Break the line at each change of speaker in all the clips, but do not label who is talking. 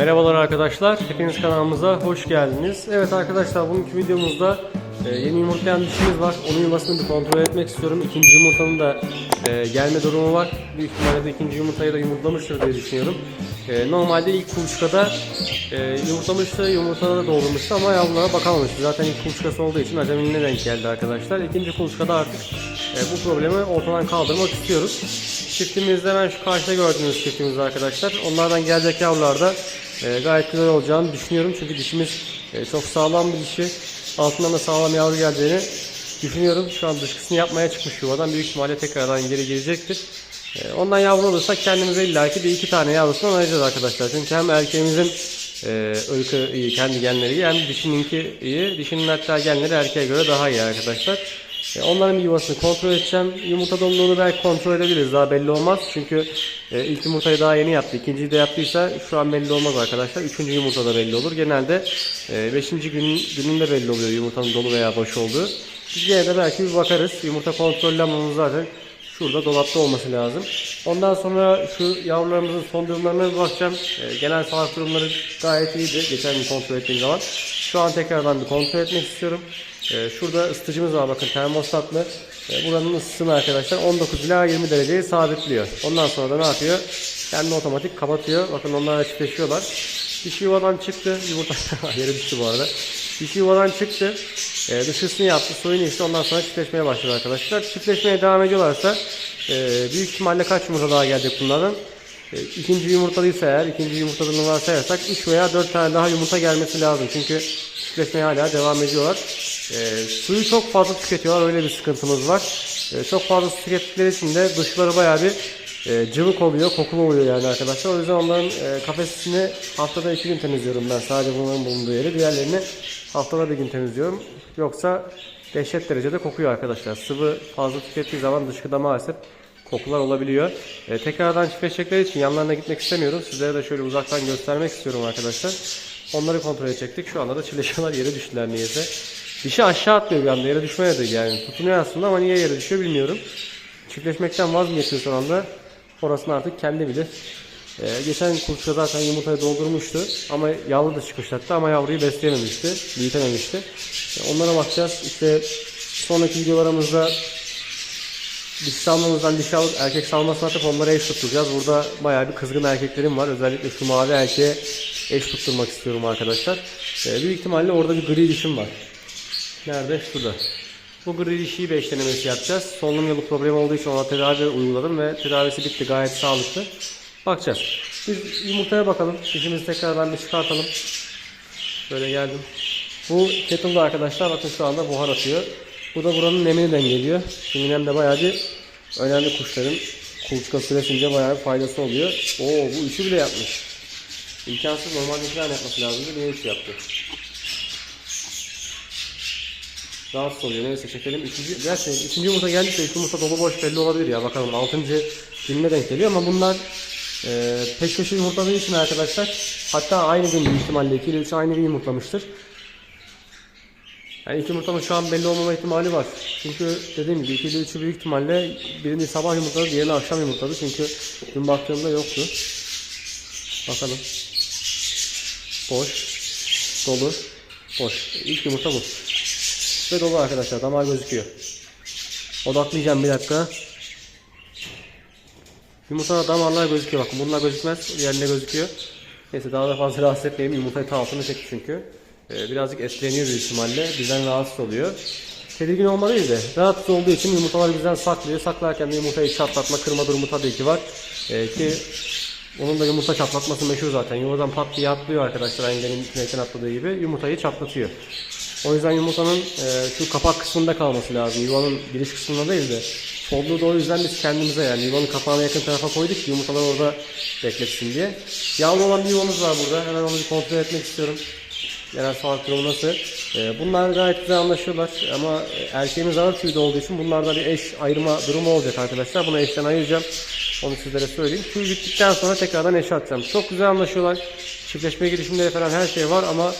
Merhabalar arkadaşlar, hepiniz kanalımıza hoş geldiniz. Evet arkadaşlar, bugünkü videomuzda e, yeni yumurtlayan dişimiz var. Onun yuvasını bir kontrol etmek istiyorum. İkinci yumurtanın da e, gelme durumu var. Büyük ihtimalle de ikinci yumurtayı da yumurtlamıştır diye düşünüyorum. E, normalde ilk kuluçkada yumurtlamıştı, yumurtada da doğurmuştu ama yavrulara bakamamıştı. Zaten ilk kuluçkası olduğu için acemiliğine denk geldi arkadaşlar. İkinci kuluçkada artık bu problemi ortadan kaldırmak istiyoruz. Çiftimizde hemen şu karşıda gördüğünüz çiftimiz arkadaşlar. Onlardan gelecek yavrular da e, gayet güzel olacağını düşünüyorum. Çünkü dişimiz e, çok sağlam bir dişi. Altından da sağlam yavru geleceğini düşünüyorum. Şu an dışkısını yapmaya çıkmış yuvadan. Büyük ihtimalle tekrardan geri gelecektir. E, ondan yavru olursak kendimize illaki bir iki tane yavrusundan ayıracağız arkadaşlar. Çünkü hem erkeğimizin e, ırkı iyi, kendi genleri iyi hem dişininki iyi. Dişinin hatta genleri erkeğe göre daha iyi arkadaşlar. E, Onların yuvasını kontrol edeceğim. Yumurta doluluğunu belki kontrol edebiliriz. Daha belli olmaz. Çünkü e, ilk yumurtayı daha yeni yaptı. İkinciyi de yaptıysa şu an belli olmaz arkadaşlar. Üçüncü yumurta da belli olur. Genelde e, beşinci günün, gününde belli oluyor yumurtanın dolu veya boş olduğu. Biz gene de belki bir bakarız. Yumurta kontrol lambamız zaten şurada dolapta olması lazım. Ondan sonra şu yavrularımızın son durumlarına bakacağım. E, genel sağlık durumları gayet iyiydi. Geçen gün kontrol ettiğim zaman. Şu an tekrardan bir kontrol etmek istiyorum. Ee, şurada ısıtıcımız var bakın termostatlı. Ee, buranın ısısını arkadaşlar 19 ila 20 dereceyi sabitliyor. Ondan sonra da ne yapıyor? Kendi otomatik kapatıyor. Bakın onlar çiftleşiyorlar. Dişi yuvadan çıktı. Yumurta yere düştü bu arada. Dişi yuvadan çıktı. Ee, dışısını yaptı. Suyunu içti. Ondan sonra çiftleşmeye başladı arkadaşlar. Çiftleşmeye devam ediyorlarsa e, büyük ihtimalle kaç yumurta daha gelecek bunlardan? E, ikinci yumurtalıysa eğer, ikinci yumurtalığını varsayarsak 3 veya 4 tane daha yumurta gelmesi lazım. Çünkü çiftleşmeye hala devam ediyorlar. E, suyu çok fazla tüketiyorlar. Öyle bir sıkıntımız var. E, çok fazla tükettikleri için de dışları bayağı bir e, cıvık oluyor, kokulu oluyor yani arkadaşlar. O yüzden onların e, kafesini haftada iki gün temizliyorum ben. Sadece bunların bulunduğu yeri. Diğerlerini haftada bir gün temizliyorum. Yoksa dehşet derecede kokuyor arkadaşlar. Sıvı fazla tükettiği zaman dışkıda maalesef kokular olabiliyor. E, tekrardan çiftleşecekleri için yanlarına gitmek istemiyorum. Sizlere de şöyle uzaktan göstermek istiyorum arkadaşlar. Onları kontrol edecektik. Şu anda da çileşiyorlar yere düştüler niyeyse. Dişi aşağı atlıyor bir anda yere düşmeye yani. Tutunuyor aslında ama niye yere düşüyor bilmiyorum. Çiftleşmekten vazgeçiyor son anda. Orasını artık kendi bilir. Ee, geçen kuluçka zaten yumurtayı doldurmuştu. Ama yavru da çıkmış hatta ama yavruyu besleyememişti. Büyütememişti. Ee, onlara bakacağız. İşte sonraki videolarımızda Diş salmamızdan dişi alıp erkek salmasına atıp onlara eş tutturacağız. Burada bayağı bir kızgın erkeklerim var. Özellikle şu mavi erkeğe eş tutturmak istiyorum arkadaşlar. Ee, büyük ihtimalle orada bir gri dişim var. Nerede? Şurada. Bu gri dişiyi denemesi yapacağız. Solunum yolu problemi olduğu için ona tedavi uyguladım ve tedavisi bitti. Gayet sağlıklı. Bakacağız. Biz yumurtaya bakalım. Dişimizi tekrardan bir çıkartalım. Böyle geldim. Bu kettle'da arkadaşlar bakın şu anda buhar atıyor. Bu da buranın nemini dengeliyor. Şimdi nem de bayağı bir önemli kuşların kuluçka süresince bayağı bir faydası oluyor. Oo bu üçü bile yapmış. İmkansız normalde iki tane yapması lazımdı. Niye üç yaptı? Rahatsız oluyor. Neyse çekelim. Üçüncü, gerçi üçüncü yumurta geldiyse üç yumurta dolu boş belli olabilir ya. Bakalım altıncı gününe denk geliyor ama bunlar e, peş peşe yumurtladığı için arkadaşlar hatta aynı gün büyük ihtimalle 2 ile 3 aynı gün yumurtlamıştır. Yani ilk yumurtanın şu an belli olmama ihtimali var. Çünkü dediğim gibi 2 ile 3'ü büyük ihtimalle birini sabah yumurtladı, diğerini akşam yumurtladı. Çünkü dün baktığımda yoktu. Bakalım. Boş. Dolu. Boş. İlk yumurta bu. Ve dolu arkadaşlar. Damar gözüküyor. Odaklayacağım bir dakika. Yumurtada damarlar gözüküyor. Bakın bunlar gözükmez. Diğerinde gözüküyor. Neyse daha da fazla rahatsız etmeyeyim. Yumurtayı ta altını çekti çünkü. Ee, birazcık etkileniyor büyük ihtimalle. Bizden rahatsız oluyor. Tedirgin olma değil de rahatsız olduğu için yumurtaları bizden saklıyor. Saklarken de yumurtayı çatlatma, kırma durumu tabii ki var. Ee, ki onun da yumurta çatlatması meşhur zaten. Yuvadan pat diye atlıyor arkadaşlar. Engelin sinekten atladığı gibi. Yumurtayı çatlatıyor. O yüzden yumurtanın e, şu kapak kısmında kalması lazım. Yuvanın giriş kısmında değil de. Solduğu da o yüzden biz kendimize yani yuvanın kapağına yakın tarafa koyduk ki yumurtalar orada bekletsin diye. Yavru olan bir yuvamız var burada. Hemen onu bir kontrol etmek istiyorum. Genel durumu nasıl? E, bunlar gayet güzel anlaşıyorlar ama erkeğimiz ağır tüyde olduğu için bunlarda bir eş ayırma durumu olacak arkadaşlar. Bunu eşten ayıracağım. Onu sizlere söyleyeyim. Tüy bittikten sonra tekrardan eşe atacağım. Çok güzel anlaşıyorlar. Çiftleşme girişimleri falan her şey var ama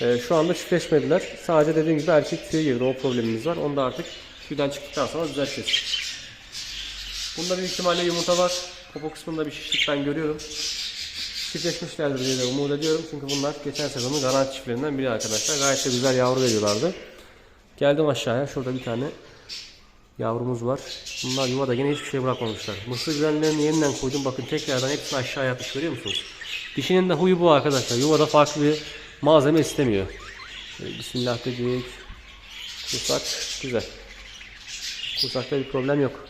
e, şu anda çiftleşmediler. Sadece dediğim gibi erkek tüye girdi. O problemimiz var. Onu da artık tüyden çıktıktan sonra düzelteceğiz. Bunda bir ihtimalle yumurta var. Popo kısmında bir şişlik ben görüyorum. Çiftleşmişlerdir diye umut ediyorum. Çünkü bunlar geçen sezonun garanti çiftlerinden biri arkadaşlar. Gayet de güzel yavru veriyorlardı. Geldim aşağıya. Şurada bir tane yavrumuz var. Bunlar yuvada yine hiçbir şey bırakmamışlar. Mısır güvenlerini yeniden koydum. Bakın tekrardan hepsini aşağıya atmış görüyor musunuz? Dişinin de huyu bu arkadaşlar. Yuvada farklı bir malzeme istemiyor. Bismillah dedik. Kursak güzel. Kursakta bir problem yok.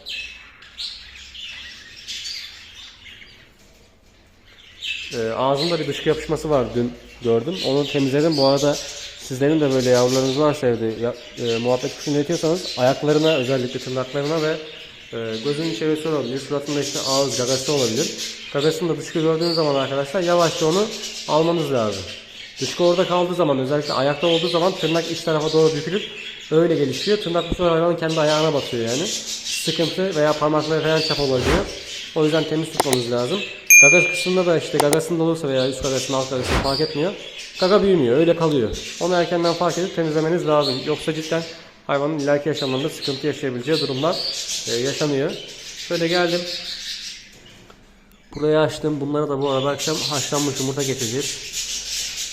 Ee, ağzında bir dışkı yapışması var dün gördüm. Onu temizledim. Bu arada sizlerin de böyle yavrularınız varsa evde ya, e, muhabbet kuşunu üretiyorsanız ayaklarına özellikle tırnaklarına ve e, gözünün çevresi olabilir. Suratında işte ağız gagası olabilir. Gagasında dışkı gördüğünüz zaman arkadaşlar yavaşça onu almanız lazım. Dışkı orada kaldığı zaman özellikle ayakta olduğu zaman tırnak iç tarafa doğru bükülüp öyle gelişiyor. Tırnak bu sefer hayvanın kendi ayağına batıyor yani. Sıkıntı veya parmakları falan çap olabiliyor. O yüzden temiz tutmamız lazım. Gaga kısmında da işte gagasında olursa veya üst gagasında alt gagasında fark etmiyor. Gaga büyümüyor, öyle kalıyor. Onu erkenden fark edip temizlemeniz lazım. Yoksa cidden hayvanın ileriki yaşamlarında sıkıntı yaşayabileceği durumlar e, yaşanıyor. Şöyle geldim. Burayı açtım. Bunlara da bu arada akşam haşlanmış yumurta getireceğiz.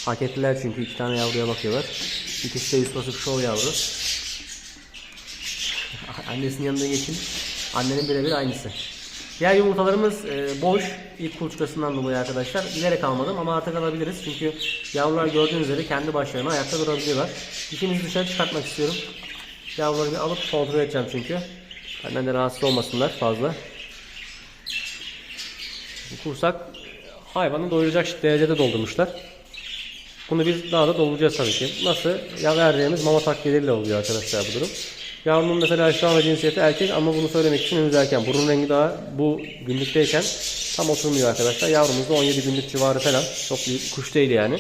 Hak ettiler çünkü iki tane yavruya bakıyorlar. İkisi de üst basıp şov yavru. Annesinin yanına geçin. Annenin birebir aynısı. Diğer yumurtalarımız e, boş. İlk kuluçkasından dolayı arkadaşlar. Bilerek almadım ama artık alabiliriz. Çünkü yavrular gördüğünüz üzere kendi başlarına ayakta durabiliyorlar. Dişimizi dışarı çıkartmak istiyorum. Yavruları bir alıp kontrol edeceğim çünkü. Benden de rahatsız olmasınlar fazla. Kursak hayvanı doyuracak derecede doldurmuşlar. Bunu biz daha da dolduracağız tabii ki. Nasıl? Ya verdiğimiz mama takviyeleriyle oluyor arkadaşlar bu durum. Yavrunun mesela şu anda cinsiyeti erkek ama bunu söylemek için henüz erken. Burun rengi daha bu günlükteyken tam oturmuyor arkadaşlar. Yavrumuz da 17 günlük civarı falan. Çok büyük kuş değil yani.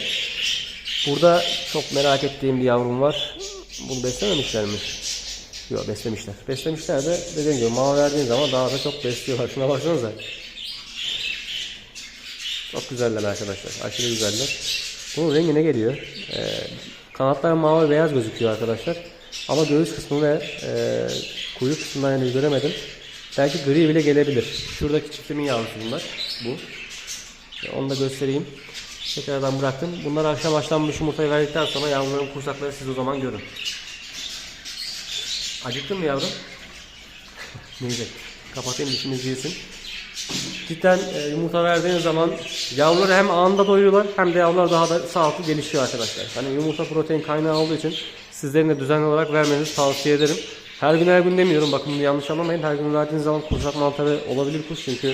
Burada çok merak ettiğim bir yavrum var. Bunu beslememişler mi? Yok beslemişler. Beslemişler de dediğim gibi mama verdiğin zaman daha da çok besliyorlar. Şuna baksanıza. Çok güzeller arkadaşlar. Aşırı güzeller. Bunun rengi ne geliyor? Ee, kanatlar mavi beyaz gözüküyor arkadaşlar. Ama göğüs kısmı ve e, kuyruk kısmından henüz göremedim. Belki gri bile gelebilir. Şuradaki çiftimin yavrusu bunlar. Bu. E, Onu da göstereyim. Tekrardan bıraktım. Bunlar akşam haşlanmış yumurtayı verdikten sonra yavruların kursakları siz o zaman görün. Acıktın mı yavrum? Neyse. Kapatayım dişimiz yesin. Cidden e, yumurta verdiğiniz zaman yavruları hem anında doyuyorlar hem de yavrular daha da sağlıklı gelişiyor arkadaşlar. Hani yumurta protein kaynağı olduğu için sizlerin de düzenli olarak vermenizi tavsiye ederim. Her gün her gün demiyorum bakın bunu yanlış anlamayın. Her gün verdiğiniz zaman kursak mantarı olabilir kuş çünkü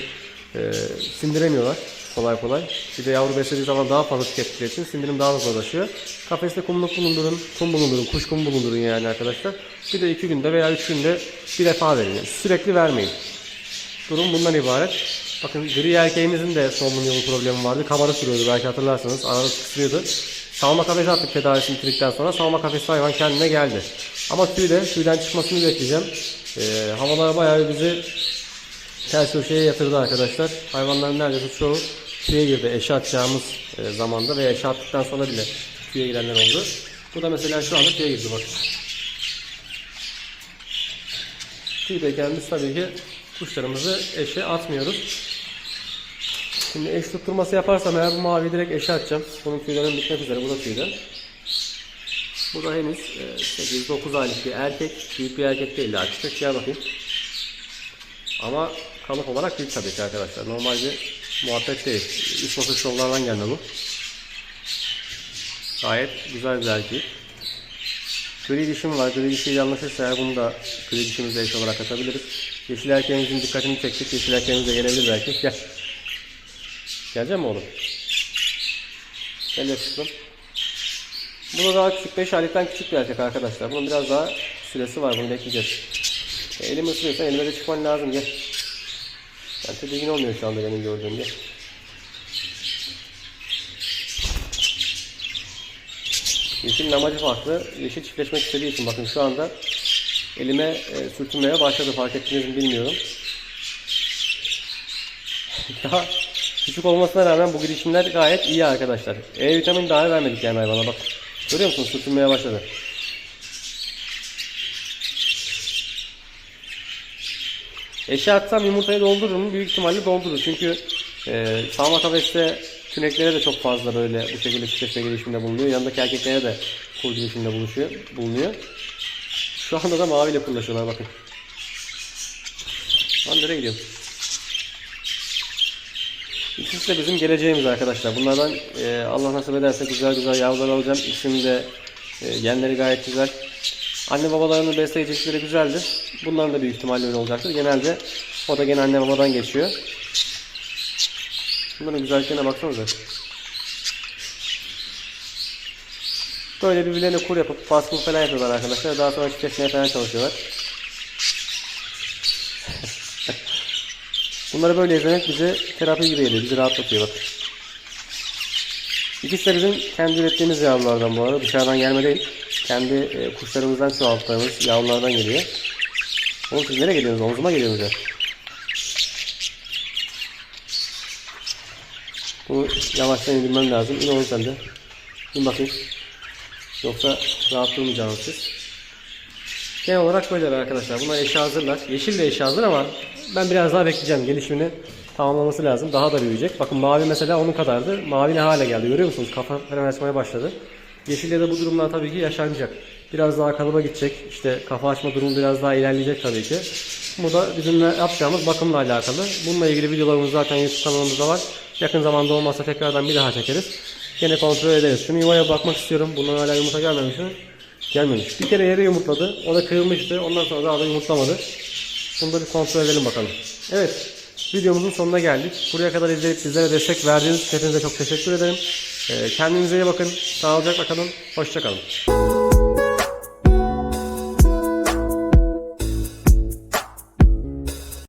e, sindiremiyorlar kolay kolay. Bir de yavru beslediği zaman daha fazla tükettikleri için sindirim daha da zorlaşıyor. Kafeste kumluk bulundurun, kum bulundurun, kuş kum bulundurun yani arkadaşlar. Bir de iki günde veya üç günde bir defa verin. Sürekli vermeyin. Durum bundan ibaret. Bakın gri erkeğimizin de solunum yolu problemi vardı. Kabarı sürüyordu belki hatırlarsanız. Arada kısılıyordu. Salma kafesi attık tedavisini bitirdikten sonra salma kafesi hayvan kendine geldi. Ama tüyde, tüyden çıkmasını bekleyeceğim. Ee, havalar bayağı bizi ters köşeye yatırdı arkadaşlar. Hayvanların neredeyse çoğu tüye girdi eşe atacağımız e, zamanda veya eşe attıktan sonra bile tüye girenler oldu. Bu da mesela şu anda tüye girdi bakın. Tüydeyken biz tabii ki kuşlarımızı eşe atmıyoruz. Şimdi eş tutturması yaparsam eğer bu maviyi direkt eşe atacağım. Bunun tüylerin bitmek üzere. Bu da tüyden. Bu da henüz e, 8-9 aylık bir erkek. Büyük bir erkek değil daha küçük. Bakayım. Ama kalıp olarak büyük tabii ki arkadaşlar. Normal bir muhabbet değil. Üst basış yollardan gelme bu. Gayet güzel bir erkek. Gri dişim var. Gri dişiyle anlaşırsa eğer bunu da gri dişimizle eş olarak atabiliriz. Yeşil erkeğimizin dikkatini çektik. Yeşil erkeğimiz de gelebilir belki. Gel. Gelecek mi oğlum? Gel yakışıklım. Bu da daha küçük. 5 aylıktan küçük bir erkek arkadaşlar. Bunun biraz daha süresi var. Bunu bekleyeceğiz. E, elimi ısırıyorsa elime de çıkman lazım. Gel. Ben tedirgin olmuyor şu anda benim gördüğüm gel. Yeşilin amacı farklı. Yeşil çiftleşmek istediği için bakın şu anda elime e, sürtünmeye başladı. Fark ettiniz mi bilmiyorum. Daha küçük olmasına rağmen bu girişimler gayet iyi arkadaşlar. E vitamin dahi vermedik yani hayvana bak. Görüyor musunuz sürtünmeye başladı. Eşe atsam yumurtayı doldurur mu? Büyük ihtimalle doldurur. Çünkü e, salma kafeste küneklere de çok fazla böyle bu şekilde çiftleşme gelişiminde bulunuyor. Yanındaki erkeklere de kur gelişiminde buluşuyor, bulunuyor. Şu anda da maviyle kurlaşıyorlar bakın. Lan nereye gidiyorsun? İkisi de bizim geleceğimiz arkadaşlar. Bunlardan e, Allah nasip ederse güzel güzel yavrular alacağım. İkisinin de e, genleri gayet güzel. Anne babalarının besleyicilikleri güzeldir. Bunların da büyük ihtimalle öyle olacaktır. Genelde o da gene anne babadan geçiyor. Bunların güzelliklerine baksanıza. Böyle birbirlerine kur yapıp food falan yapıyorlar arkadaşlar. Daha sonra çiftleşmeye falan çalışıyorlar. Bunları böyle izlemek bize terapi gibi geliyor. Bizi rahatlatıyor bak. İkisi de bizim kendi ürettiğimiz yavrulardan bu arada. Dışarıdan gelme değil. Kendi e, kuşlarımızdan çoğalttığımız yavrulardan geliyor. Oğlum siz nereye geliyorsunuz? Omzuma geliyorsunuz ya. Bunu yavaştan indirmem lazım. İn oğlum sen de. İn bakayım. Yoksa rahat durmayacaksınız siz. Genel olarak böyle arkadaşlar. Bunlar eşi hazırlar. Yeşil de eşi hazır ama ben biraz daha bekleyeceğim. Gelişimini tamamlaması lazım. Daha da büyüyecek. Bakın mavi mesela onun kadardı. Mavi ne hale geldi görüyor musunuz? Kafa falan açmaya başladı. Yeşilde de bu durumlar tabii ki yaşanacak. Biraz daha kalıba gidecek. İşte kafa açma durumu biraz daha ilerleyecek tabii ki. Bu da bizim yapacağımız bakımla alakalı. Bununla ilgili videolarımız zaten YouTube kanalımızda var. Yakın zamanda olmazsa tekrardan bir daha çekeriz. Gene kontrol ederiz. Şunu yuvaya bakmak istiyorum. Bundan hala yumurta gelmemiş mi? Gelmemiş. Bir kere yere yumurtladı. O da kırılmıştı. Ondan sonra daha da yumurtlamadı. Bunu da bir kontrol edelim bakalım. Evet. Videomuzun sonuna geldik. Buraya kadar izleyip bizlere destek verdiğiniz için hepinize çok teşekkür ederim. Ee, Kendinize iyi bakın. Sağlıcakla kalın. Hoşçakalın.